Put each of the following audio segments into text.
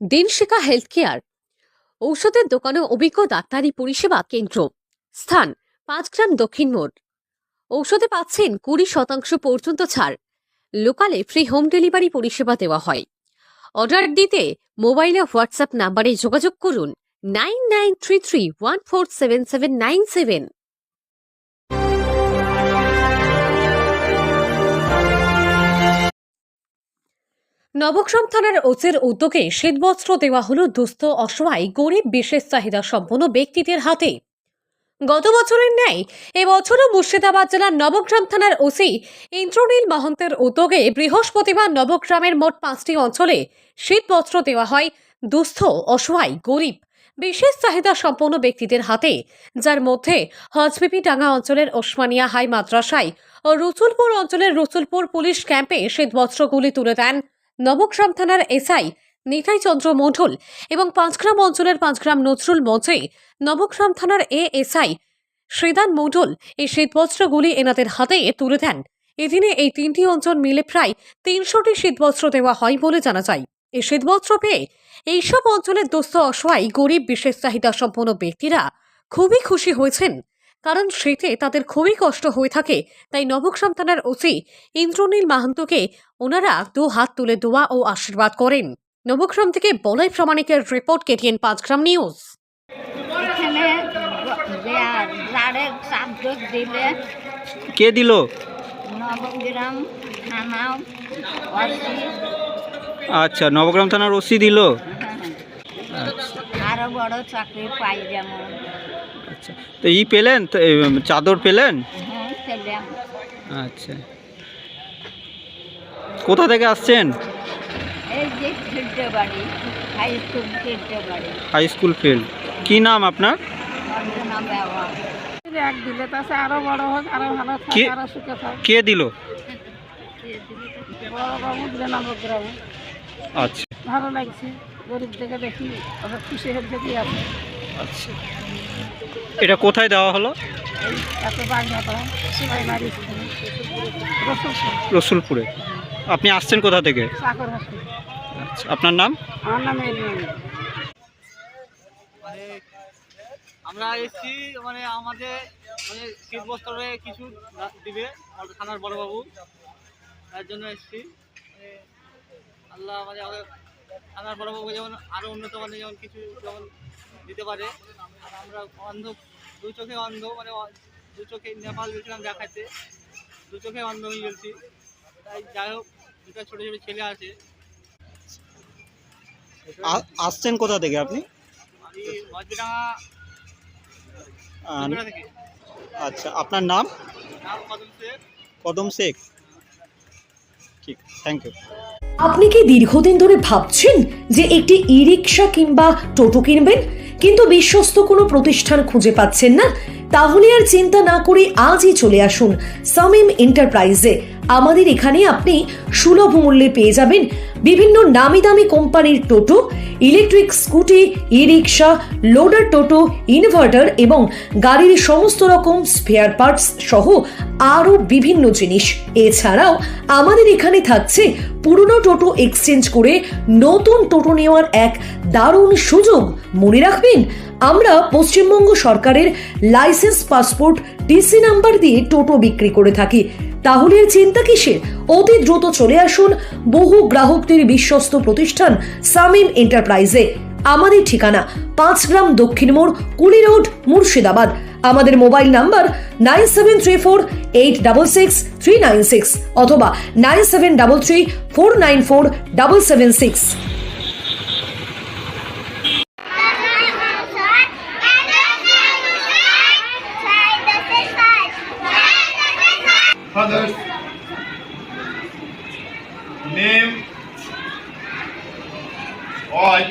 দিনশিকা health care ঔষধের দোকানে অভিজ্ঞ ডাক্তারি পরিষেবা কেন্দ্র। স্থান, পাঁচ গ্রাম দক্ষিণ মোড়। ঔষধে পাচ্ছেন কুড়ি শতাংশ পর্যন্ত ছাড়। লোকালে ফ্রি হোম ডেলিভারি পরিষেবা দেওয়া হয়। অর্ডার দিতে মোবাইলে হোয়াটসঅ্যাপ নাম্বারে যোগাযোগ করুন nine nine three three one four seven seven nine seven. Nabagram থানার ওচের উদ্যোগে শীতবস্ত্র দেওয়া হল দুস্থ, অসহায়, গরিব, বিশেষ চাহিদা সম্পন্ন ব্যক্তিদের হাতে। গত বছরের ন্যায় এবছরও মুর্শিদাবাদ জেলার নবগ্রাম থানার ওসি ইন্দ্রনীল মহন্তের উদ্যোগে বৃহস্পতিবার নবগ্রামের মোট পাঁচটি অঞ্চলে শীতবস্ত্র দেওয়া হয় দুস্থ, অসহায়, গরিব, বিশেষ চাহিদা সম্পন্ন ব্যক্তিদের হাতে, যার মধ্যে হজবিপি ডাঙ্গা অঞ্চলের ওসমানিয়া হাই মাদ্রাসায় ও রুচুলপুর অঞ্চলের রুচুলপুর পুলিশ ক্যাম্পে শীতবস্ত্রগুলি তুলে দেন। নবগ্রাম থানার এসআই নিতাই চন্দ্র মণ্ডল এবং পাঁচগ্রাম অঞ্চলের পাঁচগ্রাম নজরুল মঞ্চে নবগ্রাম থানার এএসআই শ্রীদান মণ্ডল এই শীতবস্ত্রগুলি এনাদের হাতে তুলে দেন। এদিনে এই তিনটি অঞ্চল মিলে প্রায় তিনশোটি শীতবস্ত্র দেওয়া হয় বলে জানা যায়। এই শীতবস্ত্র পেয়ে এইসব অঞ্চলের দুস্থ অসহায় গরিব বিশেষ চাহিদা সম্পন্ন ব্যক্তিরা খুবই খুশি হয়েছেন। কারণ শীতে তাদের খুবই কষ্ট হয়ে থাকে তাই নবগ্রাম থানার ওসি ইন্দ্রনীল মাহান্তকে ওনারা দু হাত তুলে দোয়া ও আশীর্বাদ করেন। নবগ্রাম থেকে বলয় প্রামাণিকের রিপোর্ট কেটিএন পাঁচগ্রাম নিউজ। কে দিল? নবগ্রাম থানা আচ্ছা নবগ্রাম থানার ওসি দিল? আরও বড় চাকরি পাই যেমন। আচ্ছা। তো ই পেলেন? তো, চাদর পেলেন? হ্যাঁ আচ্ছা। কোথা থেকে আসছেন? হাই স্কুল ফিল্ড কি নাম আপনার? এক দিলে তাছে আরও বড় হোক আরও ভালো থাক কে- আরও সুখে থাক। কে দিল? আচ্ছা। ভালো লাগছে গরিব থেকে দেখি ওদের খুশি কি আছে আচ্ছা। এটা কোথায় দেওয়া হলো? রসুলপুর। আপনি আসছেন কোথা থেকে? আচ্ছা আপনার নাম? আমার এসছি মানে আমাদের মানে শীত বস্ত্রে কিছু দিবে থানার বড়বাবু। তার জন্য এসছি। আল্লাহ মানে থানার বড়বাবু যেমন আরও উন্নত মানে যেমন কিছু যেমন দিতে পারে আর আমরা অন্ধ দু চোখে অন্ধ মানে দু চোখে নেপাল গেছিলাম দেখাতে দু চোখে অন্ধ হয়ে গেছি। তাই যাই হোক দুটো ছোটো ছোটো ছেলে আছে। আসছেন কোথা থেকে আপনি? আমি থেকে। আচ্ছা আপনার নাম? নাম কদম শেখ। কদম শেখ। ঠিক থ্যাংক ইউ আপনি কি দীর্ঘদিন ধরে ভাবছেন যে একটি ই রিক্সা কিংবা টোটো কিনবেন? কিন্তু বিশ্বস্ত কোনো প্রতিষ্ঠান খুঁজে পাচ্ছেন না? তাহলে আর চিন্তা না করে আজই চলে আসুন সামিম এন্টারপ্রাইজে। আমাদের এখানে আপনি সুলভ মূল্যে পেয়ে যাবেন বিভিন্ন নামি দামি কোম্পানির টোটো, electric scooty E rickshaw loader টোটো, ইনভার্টার এবং গাড়ির সমস্ত রকম স্পেয়ার পার্টস সহ আরও বিভিন্ন জিনিস। এছাড়াও আমাদের এখানে থাকছে পুরনো টোটো এক্সচেঞ্জ করে নতুন টোটো নেওয়ার এক দারুণ সুযোগ মনে রাখবেন? আমরা পশ্চিমবঙ্গ সরকারের লাইসেন্স পাসপোর্ট ডিসি নাম্বার দিয়ে টোটো বিক্রি করে থাকি। তাহলে চিন্তা কিসের? অতি দ্রুত চলে আসুন বহু গ্রাহকদের বিশ্বস্ত প্রতিষ্ঠান সামিম এন্টারপ্রাইজে আমাদের ঠিকানা পাঁচ গ্রাম দক্ষিণ মোড়, কুলি রোড, মুর্শিদাবাদ। আমাদের mobile number nine seven three four eight double six three nine six অথবা nine seven double three four nine four double seven six. Name. Was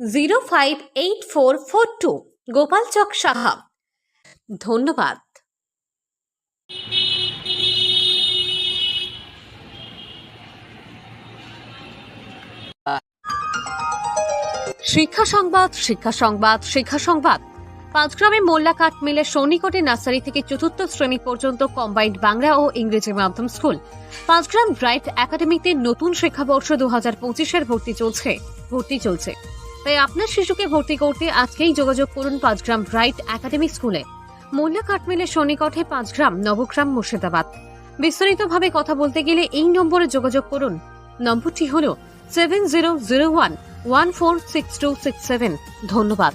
Zero five eight four four two. Gopalchak Saha. ধন্যবাদ। শিক্ষা সংবাদ শিক্ষা সংবাদ শিক্ষা সংবাদ। পাঁচগ্রামে মোল্লা কাঠ মিলে সন্নিকটে নার্সারি থেকে চতুর্থ শ্রেণি পর্যন্ত কম্বাইন্ড বাংলা ও ইংরেজি মাধ্যম স্কুল। পাঁচগ্রাম ব্রাইট একাডেমিতে নতুন শিক্ষাবর্ষ দু হাজার পঁচিশের ভর্তি চলছে ভর্তি চলছে। তাই আপনার শিশুকে ভর্তি করতে আজকেই যোগাযোগ করুন পাঁচগ্রাম ব্রাইট একাডেমি স্কুলে। মোল্লা কাঠমিলের সনিকটে পাঁচগ্রাম নবগ্রাম মুর্শিদাবাদ। বিস্তারিতভাবে কথা বলতে গেলে এই নম্বরে যোগাযোগ করুন। নম্বরটি হল seven zero zero one one four six two six seven ধন্যবাদ।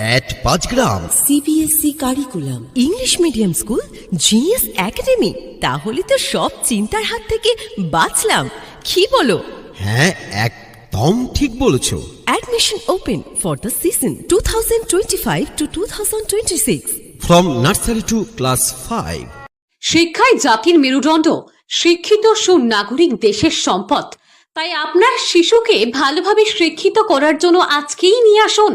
at Panchgram. CBSE curriculum English medium school Genius Academy তাহলে তো সব চিন্তার হাত থেকে বাঁচলাম। কি বলো? হ্যাঁ একদম ঠিক বলেছ। Admission open for the season two thousand twenty five to two thousand twenty six from nursery to class five শিক্ষায় জাতির মেরুদণ্ড শিক্ষিত সুনাগরিক দেশের সম্পদ। তাই আপনার শিশুকে ভালোভাবে শিক্ষিত করার জন্য আজকেই নিয়ে আসুন।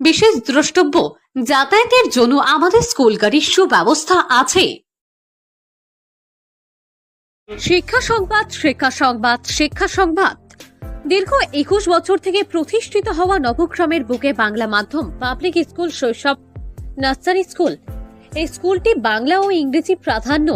বিশেষ দ্রষ্টব্য, যাতায়াতের জন্য আমাদের স্কুল গাড়ির সুব্যবস্থা আছে। শিক্ষা সংবাদ শিক্ষা সংবাদ শিক্ষা সংবাদ। দীর্ঘ একুশ বছর থেকে প্রতিষ্ঠিত হওয়া নবগ্রামের বুকে বাংলা মাধ্যম পাবলিক স্কুল শৈশব, নার্সারি স্কুল এই স্কুলটি বাংলা ও ইংরেজি প্রাধান্য